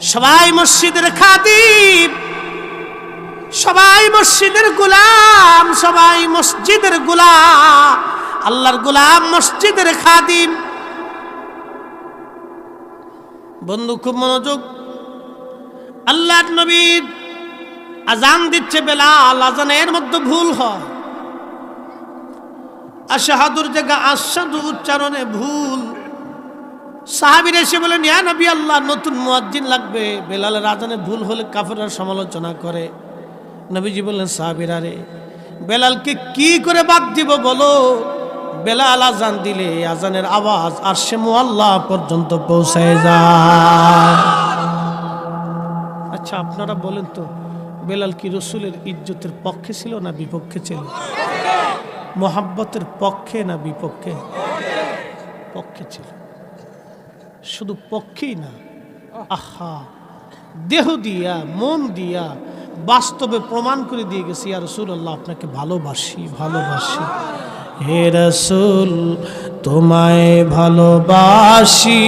সবাই মসজিদের খাদিম সবাই মসজিদের গোলাম, সবাই মসজিদের গোলাম, আল্লাহর গোলাম মসজিদের খাদিম বন্ধু, খুব মনোযোগ। আল্লাহ নবীর আজান দিচ্ছে বেলাল, আজানের মধ্যে ভুল হয়। আশাহাদুর জায়গা আশাদু উচ্চারণে ভুল। সাহাবির এসে বলেন, ইয়া নবী আল্লাহ, নতুন মুয়াজ্জিন লাগবে। বেলালের আজানে ভুল হলে কাফেররা সমালোচনা করে। নবীজি বললেন, সাহাবিরা রে, বেলালকে কি করে বাদ দিব বলো? বেলাল আজান দিলে আজানের আওয়াজ আর সে আল্লাহ পর্যন্ত পৌঁছায় যায়। আচ্ছা আপনারা বলেন তো, বেলাল কি রসুলের ইজ্জতের পক্ষে ছিল না বিপক্ষে ছিল? মোহাব্বতের পক্ষে না বিপক্ষে? পক্ষে ছিল। শুধু পক্ষেই না। আহা, দেহ দিয়া, মন দিয়া বাস্তবে প্রমাণ করে দিয়ে গেছি আর রসুল আল্লাহ আপনাকে ভালোবাসি ভালোবাসি। হে রসুল, তোমায় ভালোবাসি।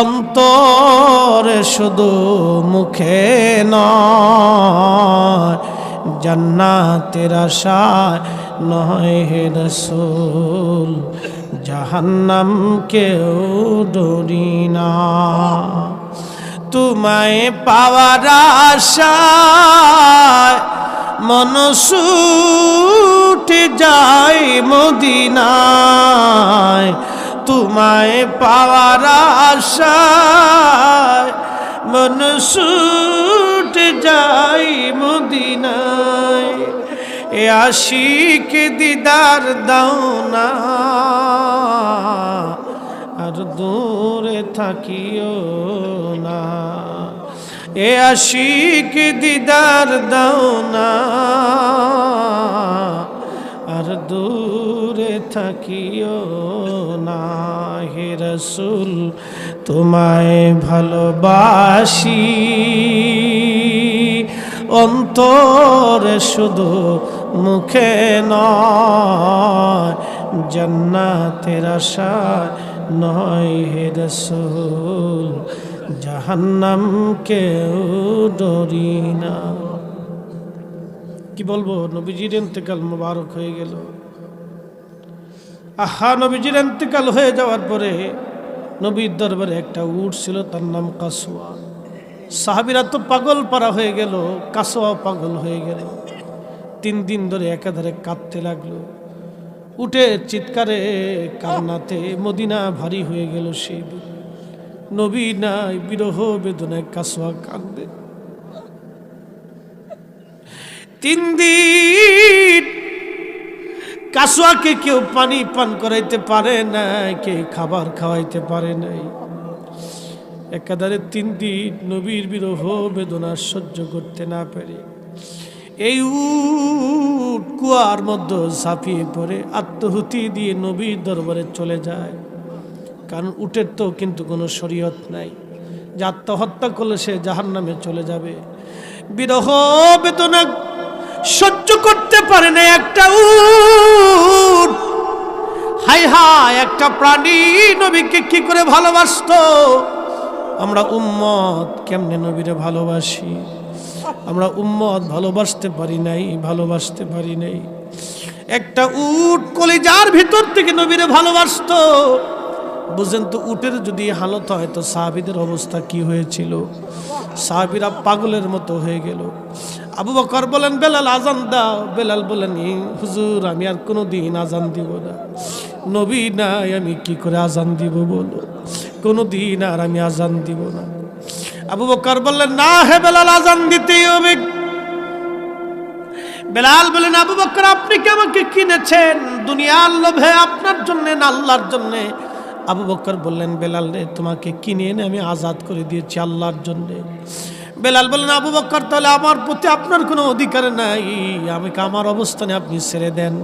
অন্তরে শুধু মুখে নয় জান্নাতের আশায় নয় হে রসুল, জাহান্নাম কেউ ডরি না। তোমায় পাওয়ার আশায় মনসুটে যায় মদিনায়। তোমায় পাওয়ার আশায় মনসুটে যাই মদিনায়। এ আশিক দিদার দাও না। আর দূরে থাকিও না। এ আশিক দিদার দাও না। আর দূরে থাকিও না। হে রসুল, তোমায় ভালোবাসি। অন্তরে শুধু মুখে নয়, জান্নাতের আশায় নয় হে রসুল জাহান্নাম কেউ ডরি না। কি বলব, নবীজির ইন্তেকাল মোবারক হয়ে গেল। আহা, নবীজির ইন্তেকাল হয়ে যাওয়ার পরে নবীর দরবারে একটা উট ছিল, তার নাম কাসুয়া সাহাবিরা তো পাগল পারা হয়ে গেল, কাসোয়া পাগল হয়ে গেল। তিন দিন ধরে একাধারে কাঁদতে লাগল। উঠে চিৎকারে কান্নাতে মদিনা ভারী হয়ে গেল সেই নবী নাই, বিরহ বেদনায় কাসোয়া কাঁদবে। তিন দিন কাসুয়াকে কেউ পানি পান করাইতে পারে নাই কে খাবার খাওয়াইতে পারে নাই। একাধারে তিন দিন নবীর বিরহ বেদনা সহ্য করতে না পারে। এই উট কুয়ার মধ্যে ঝাঁপিয়ে পড়ে, আত্মহুতি দিয়ে নবীর দরবারে চলে যায়। কারণ উটের তো কিন্তু কোনো শরীয়ত নাই। যে আত্মহত্যা করলে সে জাহান নামে চলে যাবে। বিরহ বেদনা সহ্য করতে পারে না একটা উট। হাই হাই একটা প্রাণী নবীকে কি করে ভালোবাসতো? আমরা উম্মত কেমনে নবীরে ভালোবাসি? আমরা উম্মত ভালোবাসতে পারি নাই, ভালোবাসতে পারি নাই। একটা উট কলিজার ভিতর থেকে নবীরে ভালোবাসতো। বুঝেন তো, উটের যদি হালত হয় তো সাহাবিদের অবস্থা কি হয়েছিল? সাহাবিরা পাগলের মতো হয়ে গেল। আবু বকর বলেন, বেলাল আজান দাও। বেলাল বলেন, "ই হুজুর, আমি আর কোনো দিন আজান দিব না। নবী নাই, আমি কি করে আজান দিব বলো? কোনো দিন আর আমি আজান দিব না। আবু বকর বললেন, না হে বেলাল, আজান দিতেই হবে। বেলাল বলেন আবু বকর, আপনি কি আমাকে কিনেছেন? দুনিয়ার লোভে আপনার জন্য না আল্লাহর জন্য? আবু বকর বললেন, বেলাল রে, তোমাকে কিনে এনে আমি আজাদ করে দিয়েছি আল্লাহর জন্যে। বেলাল বললেন, আবু বকর, তাহলে আমার প্রতি আপনার কোনো অধিকার নাই। আমাকে আমার অবস্থানে আপনি ছেড়ে দেন।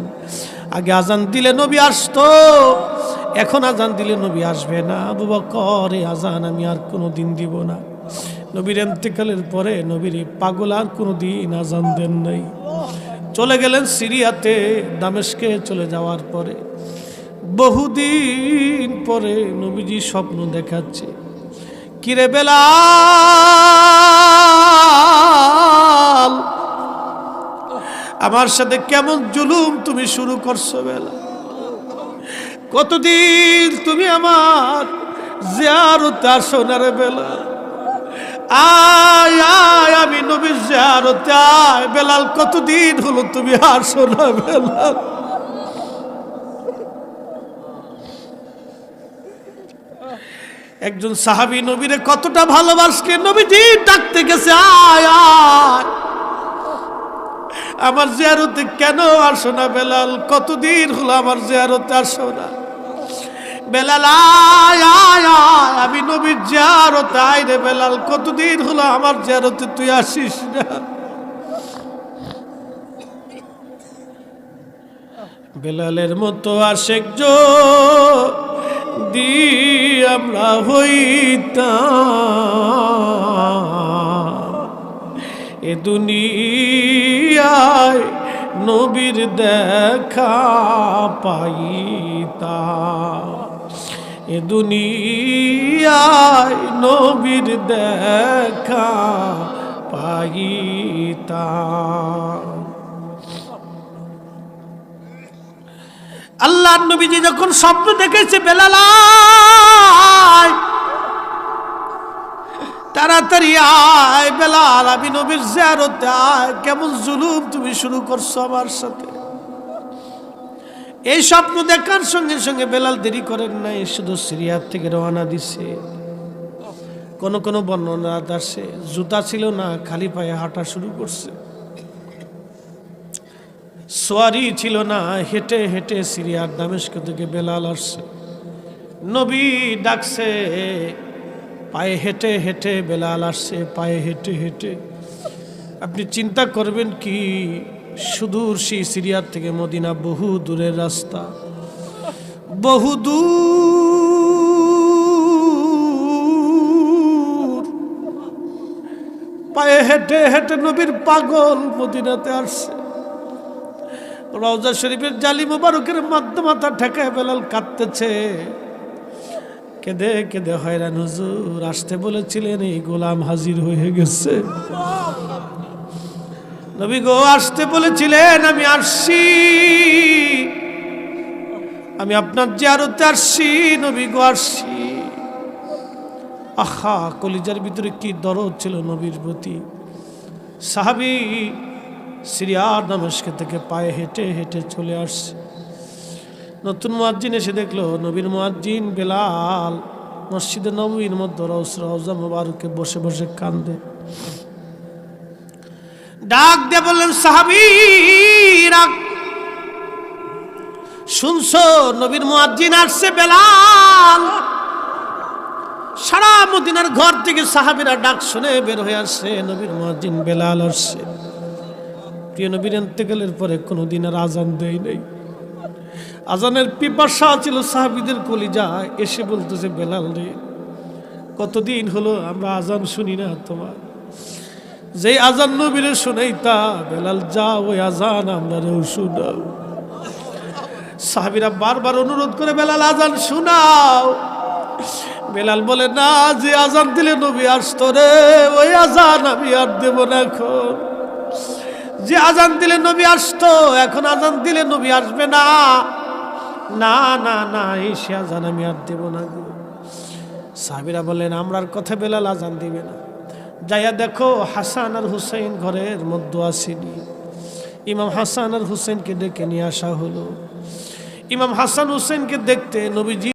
আগে আজান দিলে নবী আসতো। এখন আজান দিলে নবী আসবে না। আবু বকর আজান আমি আর কোনো দিন দিব না। নবীর এন্তেকালের পরে নবীর পাগল আর কোনো দিন আজান দেন নাই। চলে গেলেন সিরিয়াতে দামেশকে চলে যাওয়ার পরে। বহুদিন পরে নবীজি স্বপ্ন দেখাচ্ছে। কিরে বেলা আমার সাথে কেমন জুলুম তুমি শুরু করছ বেলা? কতদিন তুমি আমার জিয়ারতে আসো না রে বেলা? আয় আয়, আমি নবীর জিয়ারতে আয়। বেলাল, কতদিন হলো তুমি আসো না বেলাল একজন সাহাবী নবীরে কতটা ভালোবাসকে নবীজি ডাকতে গেছে, আয় আয়। আমার জিয়ারতে কেন আসো না বেলাল? কতদিন হলো আমার জিয়ারতে আসো না আমি নবীর জিয়ারতে, আয় রে বেলাল, কতদিন হলো আমার জিয়ারতে তুই আসিস না? বেলালের মতো আশেক দি আমরা হইতাম। এ দুনিয়ায় নবীর দেখা পাইতাম। এ দুনিয়ায় নবীর দেখা পাইতাম। আল্লাহ নবীজি যখন স্বপ্ন দেখেছে বেলাল তাড়াতাড়ি আয় বেলাল, আমি নবীর জিয়ারতে আয়, কেমন জুলুম তুমি শুরু করছ আমার সাথে। এই স্বপ্ন দেখার সঙ্গে সঙ্গে বেলাল দেরি করেন নাই, শুধু সিরিয়ার থেকে রওনা দিছে। কোন কোন বর্ণনা আসে, জুতা ছিল না, খালি পায়ে হাঁটা শুরু করছে। সোয়ারি ছিল না, হেঁটে হেঁটে সিরিয়ার দামেস্ক থেকে বেলাল আসছে। নবী ডাকছে, পায়ে হেঁটে হেঁটে বেলাল আসছে, পায়ে হেঁটে হেঁটে। আপনি চিন্তা করবেন কি সুদূর সেই সিরিয়ার থেকে মদিনা বহু দূরের রাস্তা। বহু দূর। পায়ে হেঁটে হেঁটে নবীর পাগল মদিনাতে আসছে। রওজা শরীফের জালি মোবারকের মধ্য মাথা ঠেকায় বেলাল কাঁদতেছে। কেঁদে কেঁদে হয়রান হুজুর, আসতে বলেছিলেন, এই গোলাম হাজির হয়ে গেছে। নবী গো, আসতে বলেছিলেন, আমি আসছি। আমি আপনার জিয়ারতে আসছি, নবী গো, আসছি। আহা, কলিজার ভিতরে কি দরদ ছিল নবীর প্রতি। সাহাবি সিরিয়ার দামেস্কে থেকে পায়ে হেঁটে হেঁটে চলে আসছে। নতুন মুয়াজ্জিন এসে দেখল, নবীর মুয়াজ্জিন বেলাল মসজিদে নবীর মধ্যে রৌস রওজা মুবারকে বসে বসে কান্দে। ডাক দিয়ে বললেন সাহাবীরা শুনছো, নবীর মুয়াজ্জিন আসছে, বেলাল। সারা মদিনার ঘর থেকে সাহাবীরা ডাক শুনে বের হয়ে আসছে, নবীর মুয়াজ্জিন, বেলাল আসছে। প্রিয় নবীর এন্তেকালের পরে কোনোদিন আর আজান দেয় নাই। আজানের পিপাসা ছিল সাহাবিদের কলিজায় এসে বলতেছে, বেলাল রে, কতদিন হলো আমরা আজান শুনি না তোমার? যে আজান নবীরে শুনাই তা বেলাল যা ওই আজান আমরা রেও শুনাও। সাহাবিরা বারবার অনুরোধ করে, বেলাল আজান শুনাও। বেলাল বলে, না, যে আজান দিলে নবী আসতো রে, ওই আজান আমি আর দেব না এখন। যে আজান দিলে নবী আসতো, এখন আজান দিলে নবী আসবে না। না না না, এই সে আজান আমি আর দেব না সাহাবিরা বললেন, আমরার কথা বেলাল আজান দিবে না। যাইয়া দেখো হাসান আর হুসেন ঘরের মধ্যে আসেনি। ইমাম হাসান আর হুসেনকে ডেকে নিয়ে আসা হলো। ইমাম হাসান হুসেনকে দেখতে নবীজি